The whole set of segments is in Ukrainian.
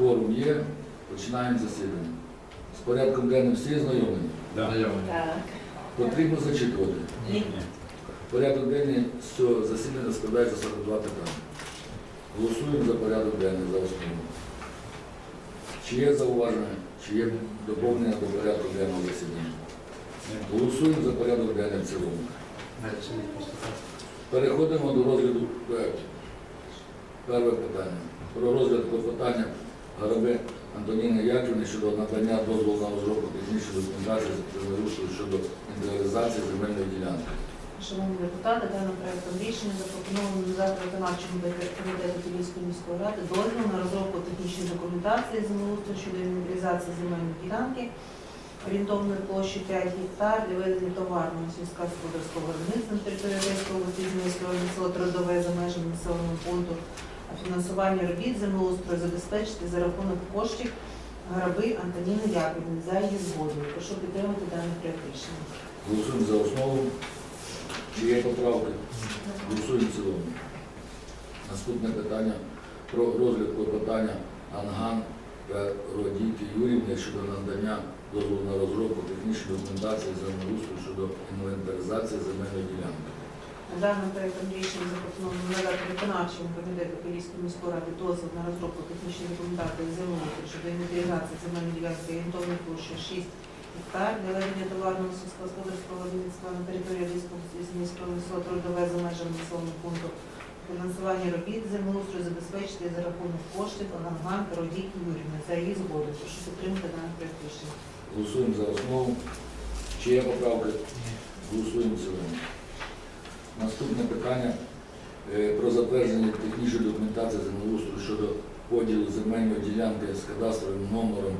Кворум є, починаємо засідання. З порядком денним всі знайомі? Так. Потрібно зачитувати. Ні. Порядок денний з цього засідання складається 42 питання. Голосуємо за порядок денний за основу. Чи є зауваження, чи є доповнення до порядку денного засідання? Голосуємо за порядок денний в цілому. Переходимо до розгляду проєкту. Перше питання. Про розгляд клопотання Гараби Антоніни Яківни щодо надання дозволу на розробку технічної документації щодо індивідуалізації земельної ділянки. Шановні депутати, даним проектом рішення запропоновано надати виконавчому комітету Київської міської ради дозвіл на розробку технічної документації землеустрою щодо інвентаризації земельної ділянки орієнтовною площею 5 гектар для ведення товарного сільськогосподарського виробництва на території Одеської області Зміївського району село Трудове за межами населеного пункту, фінансування робіт землеустрою забезпечити за рахунок коштів Граби Антоніни Яковлевни за її згодою. Прошу підтримати даний проект рішення. Голосуємо за основу. Чи є поправки? Голосуємо цілому. Наступне питання про розгляд клопотання Анган Родіки Юрівни щодо надання дозволу на розробку технічної документації землеустрою щодо інвентаризації земельної ділянки. Даним проектом рішення запропоновано надати виконавчому комітету Київської міської ради дозвіл на розробку технічної документації землеустрою щодо інвентаризації земельної ділянки орієнтовної площі 6 гектар для ведення товарного сільськогосподарського виробництва на території Одеського міського міста трудове за межами населеного пункту. Фінансування робіт землеустрою забезпечити за рахунок коштів Ананган Родіки Юрівни за її згодою. Прошу підтримати даний проект рішення. Голосуємо за основу. Чи є поправки? Голосуємо цілому. Наступне питання е, про затвердження технічної документації землеустрою щодо поділу земельної ділянки з кадастровим номером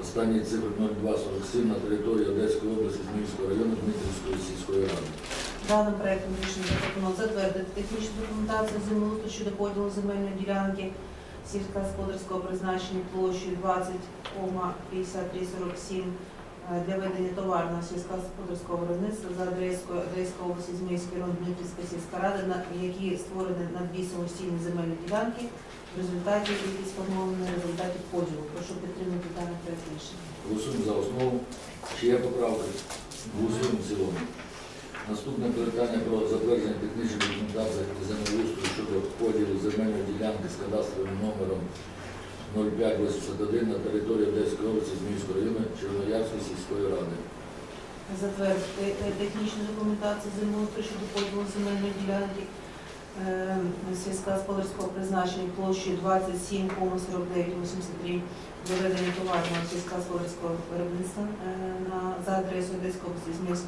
останньої цифри 0247 на території Одеської області Зміївського району Дмитрівської сільської ради. Даним проектом рішення запропоновано затвердити технічну документацію землеустрою щодо поділу земельної ділянки сільськогосподарського призначення площею 20,5347 е, для ведення товарного сільськогосподарського виробництва за адрескою Одеської області Зміївський район Дмитрівська сільська рада, які створені на дві самостійні земельні ділянки, в результаті які сформовані результаті поділу. Прошу підтримати даний проект рішення. Голосуємо за основу. Чи є поправки? Голосуємо в цілому. Наступне питання про затвердження технічної документації землеустрою щодо поділу земельної ділянки з кадастровим номером 0581 на території Одеської області Зміївського району Чорноярської сільської ради. затвердити е, технічну документацію землеустрою щодо поділу земельної ділянки сільськогосподарського призначення площею 27,4983 для ведення товарного сільськогосподарського виробництва е, за адресою Одеської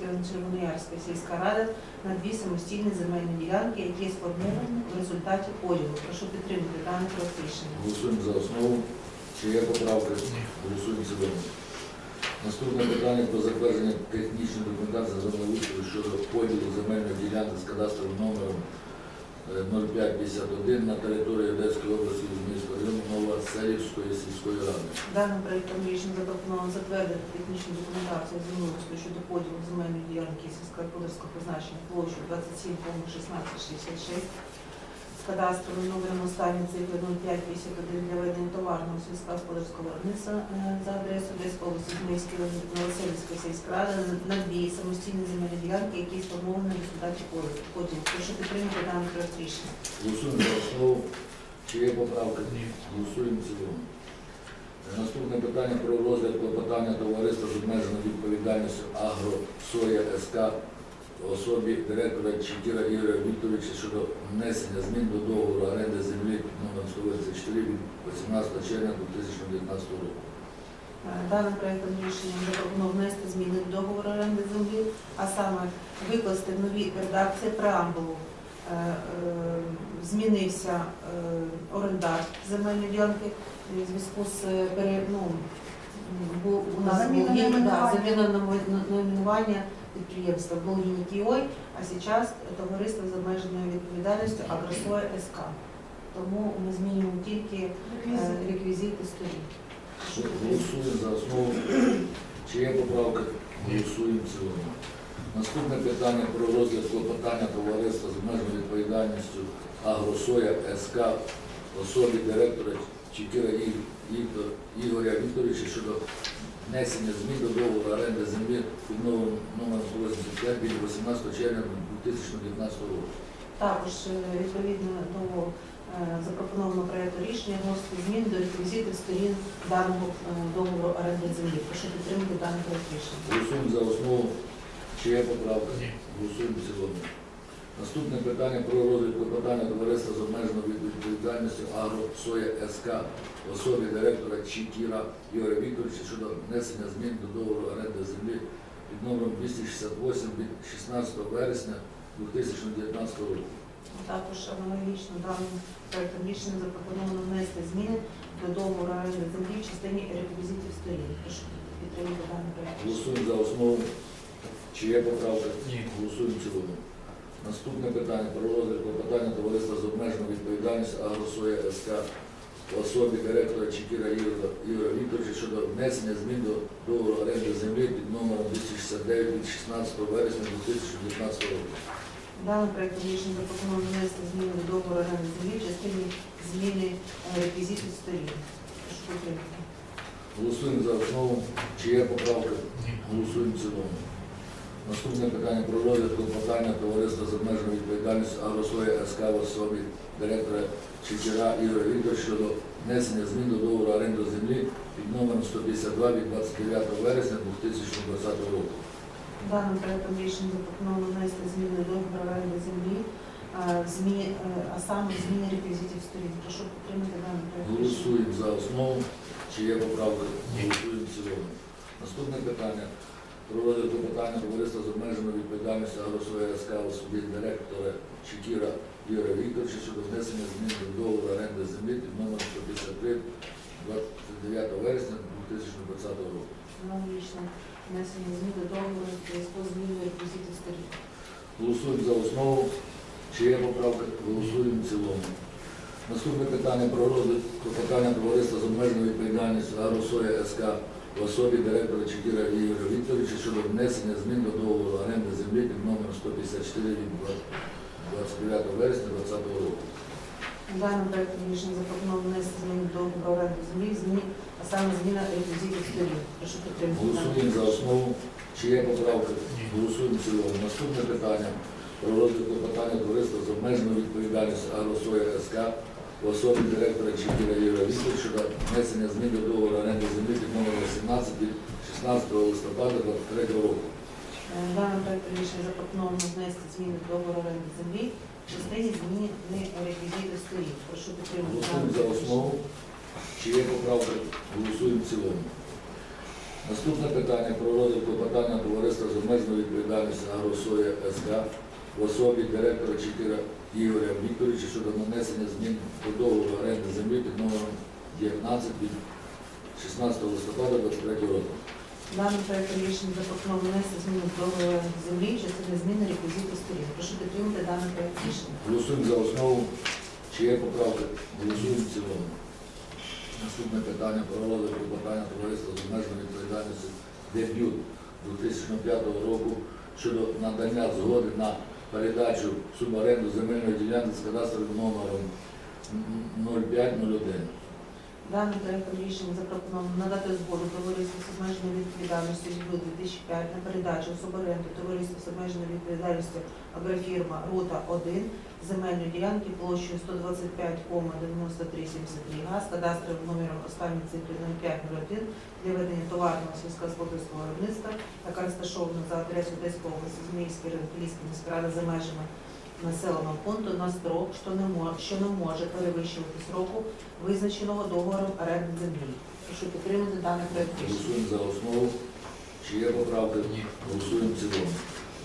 район Червоноярська сільська рада на дві самостійні земельні ділянки, які сформовані в результаті поділу. Прошу підтримати дане проект. Голосуємо за основу. Чи є поправки? Голосуємо в цілому. Наступне питання про затвердження технічної документації землеустрою щодо поділу земельної ділянки з кадастровим номером е, 0551 на території Одеської області Зміївського району Новоселівської сільської ради. Даним проєктом рішення запропоновано затвердити технічну документацію землеустрою щодо поділу земельної ділянки сільськогосподарського призначення площу 27,1666 з кадастровим номером останньої цифри 0551 для ведення товарного сільськогосподарського виробництва е, за адресою Одеської області Новоселівська сільська рада на дві самостійні земельні ділянки, які сформовані в результаті поділу. Прошу підтримати даний проект рішення. Голосуємо за основу. Чи є поправки? Голосуємо в цілому. Е, Наступне питання про розгляд клопотання товариства з обмеженою відповідальністю «Агросоя СК» особі директора Читіра Ігоря Вікторовича щодо внесення змін до договору оренди землі номер 124 від 18 червня 2019 року. Е, Даним проектом рішення запропоновано внести зміни до договору оренди землі, а саме викласти в новій редакції преамбулу. Е, е, Змінився орендар земельної ділянки в зв'язку з ну, у нас Заміна був підприємства був Гінікіой, а зараз товариство з обмеженою відповідальністю Агросоя СК. Тому ми змінюємо тільки е, реквізити сторін. Голосуємо за основу. Чи є поправки? Голосуємо в цілому. Наступне питання про розгляд клопотання товариства з обмеженою відповідальністю Агросоя СК в особі директора Ігор- Ігоря Вікторовича щодо внесення змін до договору оренди землі під новим номером 185 від 18 червня 2019 року. Також е, відповідно до е, запропонованого проекту рішення вносити зміни до реквізитів сторін даного е, договору оренди землі. Прошу підтримати даний проект рішення. Голосуємо за основу. Чи є поправка? Голосуємо в цілому. Наступне питання про розгляд клопотання товариства з обмеженою від- відповідальністю «Агросоя СК» в особі директора Чікіра Ігоря Вікторовича щодо внесення змін до договору оренди землі під номером 268 від 16 вересня 2019 року. Також аналогічно даним проектом рішення запропоновано внести зміни до договору оренди землі в частині реквізитів сторін. Прошу підтримати даний проект. Голосуємо за основу. Чи є поправка? Ні. Голосуємо в цілому. Наступне питання про розгляд клопотання товариства з обмеженою відповідальністю «Агросоя СК» в особі директора Чекіра Ігоря Вікторовича щодо внесення змін до договору оренди землі під номером 269 від 16 вересня 2019 року. Даним проектом рішення запропоновано внести зміни до договору оренди землі в частині зміни е, реквізитів сторін. Прошу підтримати. Голосуємо за основу. Чи є поправка? Голосуємо в цілому. Наступне питання про розгляд клопотання товариства з обмеженою відповідальністю «Агросоя СК» в особі директора Чечера Ігоря Вікторовича щодо внесення змін до договору оренди землі під номером 152 від 29 вересня 2020 року. Даним проектом рішення запропоновано внести зміни до договору оренди землі, а, змі, е, а саме зміни реквізитів сторін. Прошу підтримати даний проект рішення. Голосуємо за основу. Чи є поправка? Голосуємо в цілому. Наступне питання про розгляд питання товариства з обмеженою відповідальністю «Агросоя СК» в особі директора Чекіра Ігоря Вікторовича щодо внесення змін до договору оренди землі під номером 153 29 вересня 2020 року. Аналогічно внесення змін до договору зв'язку з зміною реквізитів сторін. Голосуємо за основу. Чи є поправка? Голосуємо в цілому. Наступне питання про розгляд клопотання товариства з обмеженою відповідальністю «Агросоя СК» в особі директора Чекіра Ігоря Вікторовича щодо внесення змін до договору оренди землі під номером 154 від 29 вересня 2020 року. Даним проектом рішення запропоновано внести зміни до договору оренди землі, зміни, а саме зміна реквізитів сторін. Прошу підтримати. Голосуємо за основу. Чи є поправки? Голосуємо в цілому. Наступне питання про розгляд клопотання товариства з обмеженою відповідальністю «Агросоя СК» в особі директора Чекіра Ігоря Вікторовича внесення змін до договору оренди землі під номером 17 від 16 листопада 2023 року. Е, Даним проектом рішення запропоновано внести зміни до договору оренди землі в частині зміни реквізитів сторін. Прошу підтримати. Голосуємо за основу. Чи є поправки? Голосуємо в цілому. Наступне питання про розгляд клопотання товариства з обмеженою відповідальністю «Агросоя СК» в особі директора Чекіра Ігоря Вікторовича щодо нанесення змін до договору оренди землі під номером 19 від 16 листопада 2023 року. Даним проектом рішення запропоновано внести зміни до землі в частині зміни реквізитів сторін. Прошу підтримати даний проект рішення. Голосуємо за основу. Чи є поправки? Голосуємо в цілому. Наступне питання про розгляд клопотання товариства з обмеженою відповідальністю дебют 2005 року щодо надання згоди на передачу в суборенду земельної ділянки з кадастровим номером 0501. Даним проєктом рішення запропоновано надати згоду товариству з обмеженою відповідальністю СБУ 2005 на передачу в суборенду товариству з обмеженою відповідальністю агрофірма Рота 1 земельної ділянки площею 125,9373 га з кадастровим номером останньої цифри 0501 для ведення товарного сільськогосподарського виробництва, яка розташована за адресою Одеської області, Зміївський район, Київська міська за межами населеного пункту на строк, що не може, що не може перевищувати сроку, визначеного договором оренди землі. Прошу підтримати даний проект. Голосуємо за основу. Чи є поправки? Ні. Голосуємо в цілому.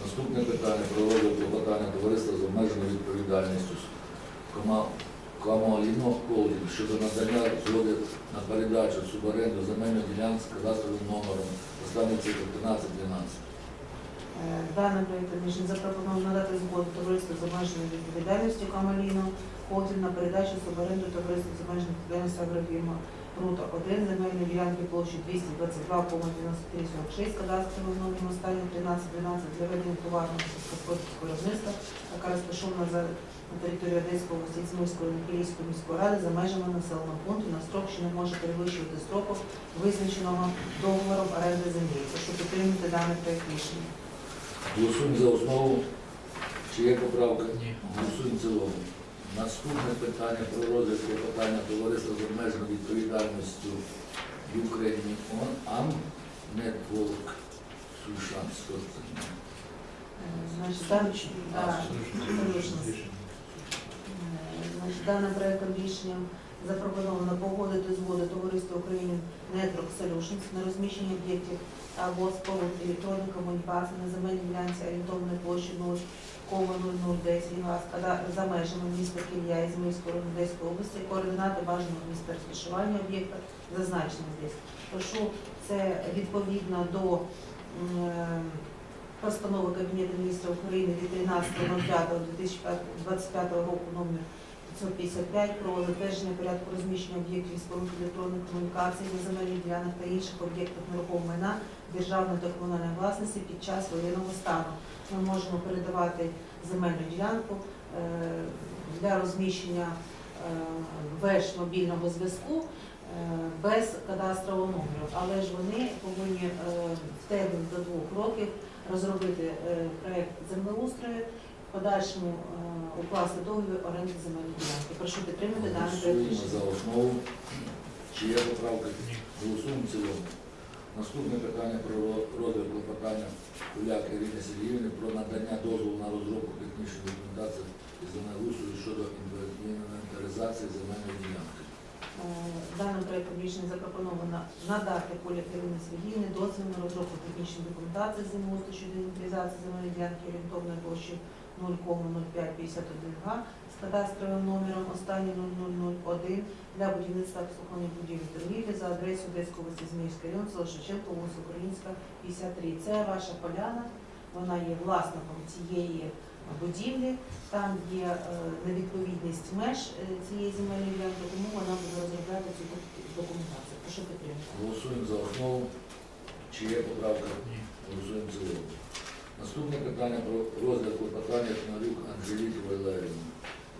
Наступне питання про розгляд клопотання товариства з обмеженою відповідальністю Кома- Камаліно Холдинг щодо надання згоди на передачу суборенду земельної ділянки з кадастровим номером останній цифр 1312. Е, Даним проєктом рішення запропоновано надати згоду товариству з обмеженою відповідальністю Камаліно, Холдинг на передачу суборенду товариству з обмеженою відповідальністю агрофірма Прута 1, земельної ділянки площі 222,9346, кадастровим номером останній 1312 для ведення товарного сільськогосподарського виробництва, яка розташована за на території Одеської області Змійської Київської міської ради за межами населеного пункту на строк, що не може перевищувати строку, визначеного договором оренди землі. Прошу підтримати даний проект рішення. Голосуємо за основу. Чи є поправка? Ні. Голосуємо в цілому. Наступне питання про розгляд клопотання товариства з обмеженою відповідальністю Ukraine On Am Network? Е, Значить, даним проектом рішенням запропоновано погодити згоду товариства України Network Solutions на розміщення об'єктів або споруд електронної комунікації на земельній ділянці орієнтовної площі 0,0010 га за межами міста Кілля із Міської Одеської області, координати бажаного місця розташування об'єкта зазначені здесь. Прошу це відповідно до е, постанови Кабінету міністрів України від 13.05.2025 року номер 555 про затвердження порядку розміщення об'єктів споруд електронних комунікацій на земельних ділянок та інших об'єктах нерухомого майна державної та комунальної власності під час воєнного стану. Ми можемо передавати земельну ділянку е, для розміщення е, веж мобільного зв'язку е, без кадастрового номеру, але ж вони повинні в термін до двох років розробити проект землеустрою, в подальшому укласти договір оренди земельної ділянки. Прошу підтримати даний Голосуємо рішення. за основу. Чи є поправка? Голосуємо в цілому. Наступне питання про розгляд клопотання Гуляк Ірини Сергіївни про надання дозволу на розробку технічної документації із землеустрою щодо інвентаризації земельної ділянки. Е, Даним проектом рішення запропоновано надати Полі Кирині Сергіївні дозвіл на розробку технічної документації землеустрою щодо інвентаризації земельної ділянки орієнтовної площі 0,0551 га з кадастровим номером останній 0001 для будівництва обслуговування будівлі торгівлі за адресою Одеської області Зміївський район, село вулиця Українська, 53. Це ваша поляна, вона є власником цієї будівлі, там є е, невідповідність меж е, цієї земельної ділянки, тому вона буде розробляти цю документацію. Прошу підтримати. Голосуємо за основу. Чи є поправка? Ні. Голосуємо в цілому. Наступне питання про розгляд клопотання Кнарюк Анжеліки Валеріївни.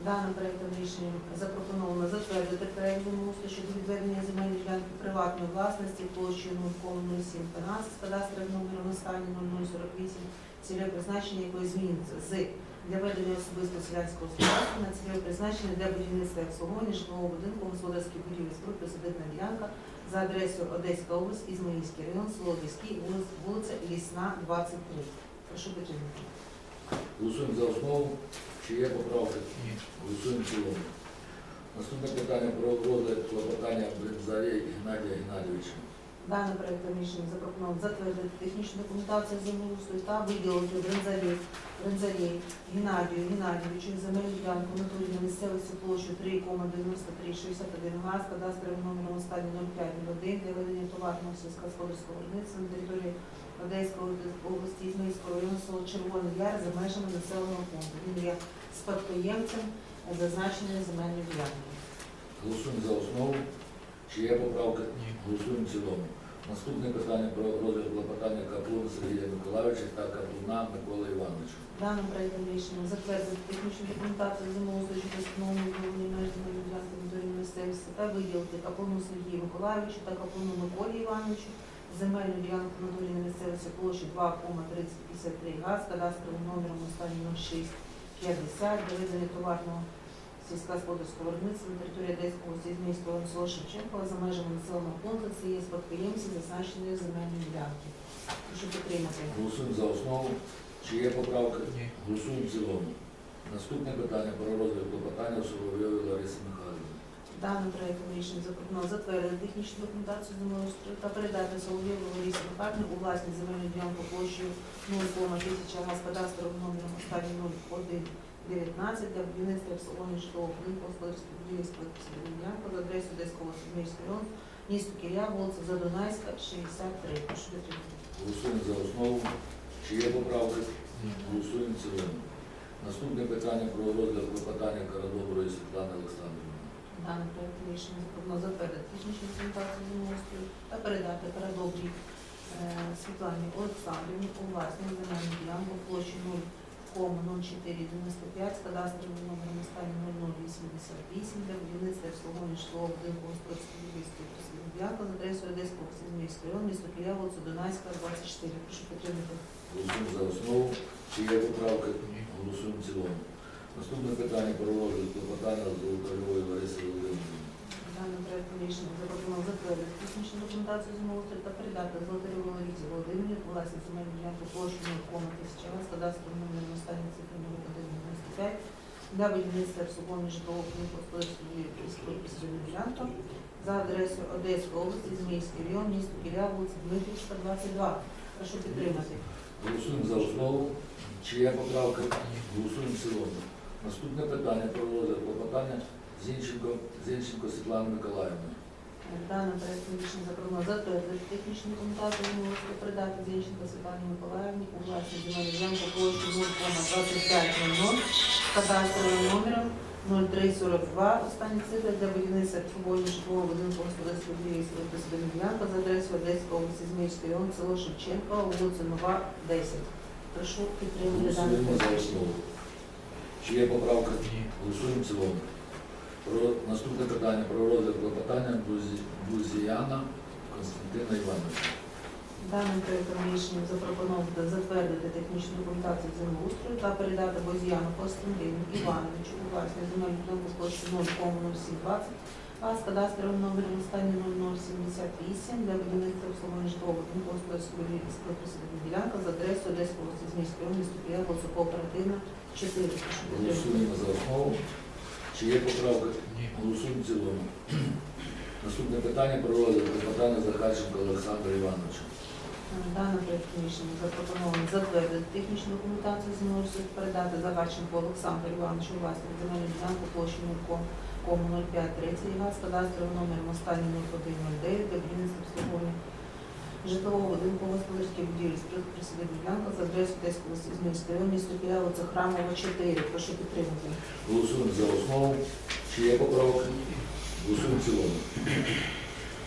Даним проектом рішенням запропоновано затвердити проект землеустрою щодо відведення земельної ділянки приватної власності площею 0,0712 з кадастровим номером останній 0048, цільове призначення якої зміниться з для ведення особистого селянського господарства на цільове призначення для будівництва і обслуговування житлового будинку, господарських будівель споруд присадибна ділянка за адресою Одеська область, Ізмаїльський район, село Ліський, вулиця Лісна, 23. Прошу підтримати. Голосуємо за основу. Чи є поправки? Ні. Голосуємо в цілому. Наступне питання про розгляд клопотання Бринзарей Геннадія Геннадійовича. Даним проектом рішення запропоновано затвердити технічну документацію землеустрою та виділити Брензарі, Брензарі Геннадію Геннадійовичу земельну ділянку в натурі на місцевості площу 3,9361 га з кадастровим номером останній 0501 для ведення товарного сільськогосподарського виробництва на території Одеської області Ізмаїльського району село Червоний Яр за межами населеного пункту. Він є спадкоємцем зазначеної земельної ділянки. Голосуємо за основу. Чи є поправка? Ні. Голосуємо в цілому. Наступне питання про розгляд клопотання Каплуна Сергія Миколайовича та Каплуна Миколи Івановича. Даним проектом рішення затвердити технічну документацію землеустрою щодо встановлення відновлення меж земельної ділянки території місцевості та виділити Каплуну Сергію Миколайовичу та Каплуну Миколі Івановичу земельну ділянку на долі на місцевості площі 2,3053 га з кадастровим номером останній 0650 для ведення товарного сільськогосподарського виробництва на території Одеського області Зміївського району село Шевченко за межами населеного пункту. Це є спадкоємці зазначеної земельної ділянки. Прошу підтримати. Голосуємо за основу. Чи є поправка? Ні. Голосуємо в цілому. Наступне питання про розгляд клопотання Соловйової Лариси. Даним проектом рішення запропоновано затвердити технічну документацію землеустрою та передати Солов'єву Ларисі Михайлівні у власність земельну ділянку площею 0,1000 га з кадастровим номером останній 0119 для будівництва обслуговування житлового будинку спортивної ділянки за адресою Одеського Сумський район, місто Кілля, вулиця Задунайська, 63. Прошу підтримати. Голосуємо за основу. Чи є поправки? Голосуємо в цілому. Наступне питання про розгляд клопотання Карадоброї Світлани Олександрівни. Даний проект рішення запропонував затвердити технічну документацію землеустрою та передати передобрій е, Світлані Олександрівні у власність земельну ділянку площі 0,0495 з кадастровим номером останній 0088 для будівництва обслуговування житлового будинку господарської будівництва присадибної ділянки за адресою Одеського Космійського району, місто Києва, вулиця Дунайська, 24. Прошу підтримати. Голосуємо за основу. Чи є поправки? Голосуємо в цілому. Наступне питання про розгляд клопотання Золотаревої Лариси Володимирівни. Даним проектом рішення запропонував затвердити технічну документацію землеустрою та передати Золотареву Ларисі Володимирівні власність земельну ділянку площі 0,1 тисяча з кадастровим номером останній цифри 0195 для будівництва обслуговування житлового будинку господарської ділянки за адресою Одеської області, Зміївський район, місто Кіля, вулиця Дмитрівська, 22. Прошу підтримати. Голосуємо за основу. Чи є поправки? Голосуємо в цілому. Наступне питання про розгляд клопотання Зінченко, Зінченко Світлани Миколаївни. Даним проектом рішення запропонував затвердити технічну документацію передати Зінченко Світлані Миколаївні у власність земельну ділянку площі 0,2500 з кадастровим номером 0342 останні цифри для будівництва обслуговування житлового будинку господарської будівлі присадибної ділянки за адресою Одеської області Зміївський район, село Шевченко, вулиця Нова, 10. Прошу підтримати основу. рішення. Чи є поправка? Голосуємо в цілому. Про наступне питання про розгляд клопотання Бузіяна Константина Івановича. Даним проектом рішення запропонувати затвердити технічну документацію землеустрою та передати Бозіяну Костянтину Івановичу у власність земельну ділянку площі 0,0720, а з кадастровим номером останній 0078 для будівництва обслуговування житлового будинку господарської будівлі ділянки за адресою Одеського району, місто Києва, Кооперативна, 4. Голосуємо за основу. Чи є поправка? Голосуємо в цілому. Наступне питання про розгляд клопотання Захарченка Олександра Івановича. Даним проектом рішення запропоновано затвердити технічну документацію землеустрою, передати Загальченку Олександру Івановичу у власність земельну ділянку площі 0,0530 га з кадастровим номером останній 0109 для будівництва обслуговування житлового будинку господарської будівлі з присадибної ділянки за адресою Одеського Зміївського району, місто Кіляво, це Храмова 4. Прошу підтримати. Голосуємо за основу. Чи є поправки? Голосуємо в цілому.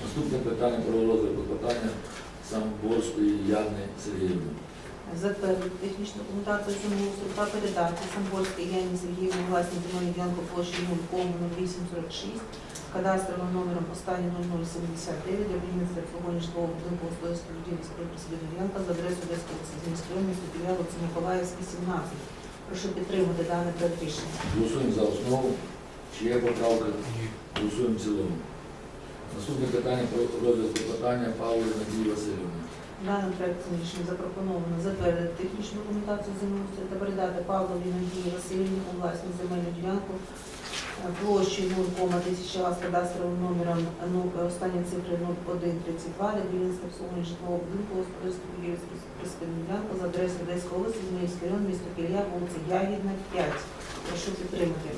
Наступне питання про розгляд питання Самборської Яни Сергіївни. Затвердити технічну документацію землеустрою та передати Самборській Яні Сергіївні власні земельну ділянку площі 0,0846 з кадастровим номером останній 0079 для будівництва і обслуговування житлового будинку господарської будівлі з присадибної ділянки за адресою Одеського Сільського району, місто Миколаївський, 17. Прошу підтримати дане проект рішення. Голосуємо за основу. Чи є поправки? Голосуємо в цілому. Наступне питання про розгляд клопотання Павлої Надії Васильівни. Даним проектом рішення запропоновано затвердити технічну документацію землеустрою та передати Павлові Надії Васильівні у власність земельну ділянку площею 0,1000 га з кадастровим номером ну, останні цифри 0132 для будівництва обслуговування житлового будинку будівлі з присадибної за адресою Одеської області, Зміївський район, місто Кілія, вулиця Ягідна, 5. Прошу підтримати.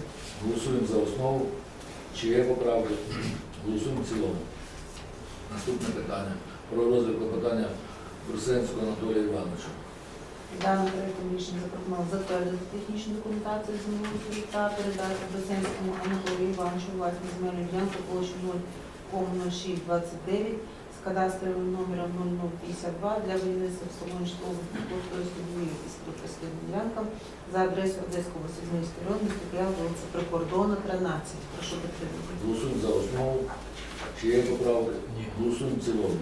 Голосуємо за основу. Чи є поправки? Голосуємо в цілому. Наступне питання про розгляд клопотання Брусенського Анатолія Івановича. Даним проектом рішення запропонував затвердити технічну документацію землеустрою та передати Брусенському Анатолію Івановичу власні земельну ділянку площі 0,0629 з кадастровим номером 0052 для будівництва обслуговування житлового господарської будівлі із приписаним ділянкам за адресою Одеського області Зміївський район, місто вулиця Прикордонна, 13. Прошу підтримати. Голосуємо за основу. Чи є поправки? Голосуємо в цілому.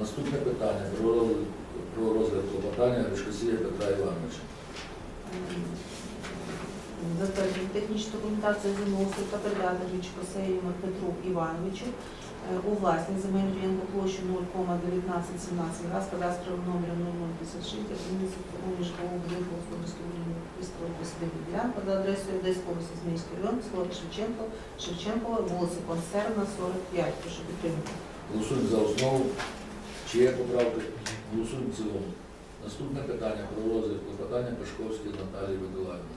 Наступне питання про розгляд, клопотання Ришкосія Петра Івановича. затвердити технічну документацію землеустрою та передати Річкосею Петру Івановичу е, у власність земельну ділянку площу 0,1917 га з кадастровим номером 0056 для будівництва обслуговування житлового будинку господарської будівлі військової за адресою Одеської області Зміївський район, село Шевченко, Шевченкова, вулиця Консервна, 45. Прошу підтримати. Голосуємо за основу. Є поправки? Голосуємо в цілому. Наступне питання про розгляд клопотання Пашковської Наталії Миколаївни.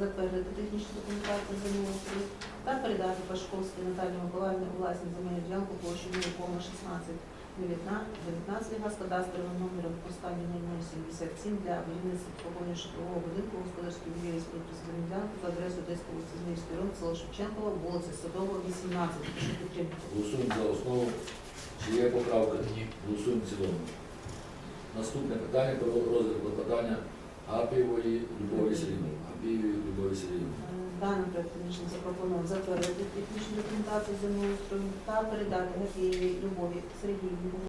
Затвердити технічну документацію землеустрою та передати Пашковській Наталії Миколаївні у власність земельну ділянку площі 0,16 19 га з кадастровим номером останній 0077 для будівництва обслуговування житлового будинку господарської будівлі співпрацівної ділянки за адресою Одеської вулиці район, село Шевченкова, вулиця Садова, 18. Прошу підтримати. Голосуємо за основу. Є поправка? Ні. Голосуємо цілому. Наступне питання про розгляд клопотання Гапієвої Любові Сергійовни. Гапієвої Любові Сергійовни. Даним проектом рішення запропоновано затвердити технічну документацію землеустрою та передати Гапієвій Любові Сергіївні